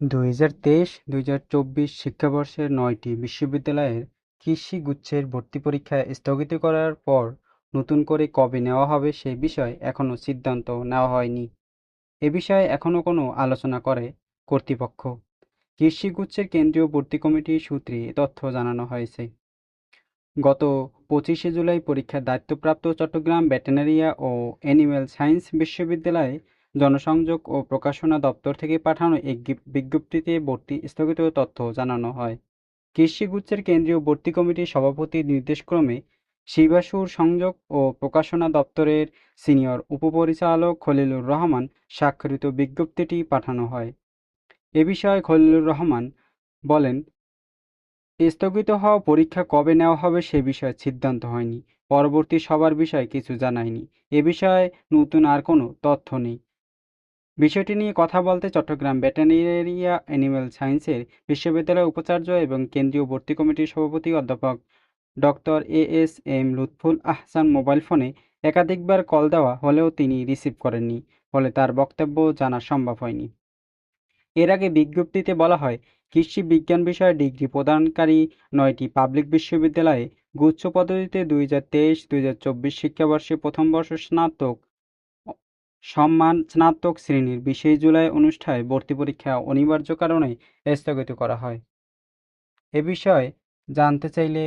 দুই হাজার তেইশ, দুই হাজার চব্বিশ শিক্ষাবর্ষের নয়টি বিশ্ববিদ্যালয়ের কৃষি গুচ্ছের ভর্তি পরীক্ষা স্থগিত করার পর নতুন করে কবে নেওয়া হবে সে বিষয়ে এখনও সিদ্ধান্ত নেওয়া হয়নি। এ বিষয়ে এখনও কোনো আলোচনা করে কর্তৃপক্ষ। কৃষি গুচ্ছের কেন্দ্রীয় ভর্তি কমিটি সূত্রে তথ্য জানানো হয়েছে। গত পঁচিশে জুলাই পরীক্ষার দায়িত্বপ্রাপ্ত চট্টগ্রাম ভেটেরিনারি ও অ্যানিম্যাল সায়েন্স বিশ্ববিদ্যালয়ে জনসংযোগ ও প্রকাশনা দপ্তর থেকে পাঠানো এক বিজ্ঞপ্তিতে ভর্তি স্থগিত তথ্য জানানো হয়। কৃষি গুচ্ছের কেন্দ্রীয় ভর্তি কমিটির সভাপতির নির্দেশক্রমে শিবাসুর সংযোগ ও প্রকাশনা দপ্তরের সিনিয়র উপপরিচালক খলিলুর রহমান স্বাক্ষরিত বিজ্ঞপ্তিটি পাঠানো হয়। এ বিষয়ে খলিলুর রহমান বলেন, স্থগিত হওয়া পরীক্ষা কবে নেওয়া হবে সে বিষয়ে সিদ্ধান্ত হয়নি। পরবর্তী সবার বিষয়ে কিছু জানায়নি এ বিষয়ে নতুন আর কোনো তথ্য নেই। বিষয়টি নিয়ে কথা বলতে চট্টগ্রাম ভেটেরিনারি অ্যানিম্যাল সায়েন্সের বিশ্ববিদ্যালয়ের উপাচার্য এবং কেন্দ্রীয় ভর্তি কমিটির সভাপতি অধ্যাপক doctor A S M Lutful Ahsan mobile ফোনে একাধিকবার কল দেওয়া হলেও তিনি রিসিভ করেননি, ফলে তার বক্তব্য জানা সম্ভব হয়নি। এর আগে বিজ্ঞপ্তিতে বলা হয়, কৃষি বিজ্ঞান বিষয়ে ডিগ্রি প্রদানকারী নয়টি পাবলিক বিশ্ববিদ্যালয়ে গুচ্ছ পদ্ধতিতে দুই হাজার তেইশ, দুই হাজার চব্বিশ শিক্ষাবর্ষে প্রথম বর্ষ স্নাতক সম্মান স্নাতক শ্রেণির বিশে জুলাই অনুষ্ঠায় ভর্তি পরীক্ষা অনিবার্য কারণে স্থগিত করা হয়। এ বিষয়ে জানতে চাইলে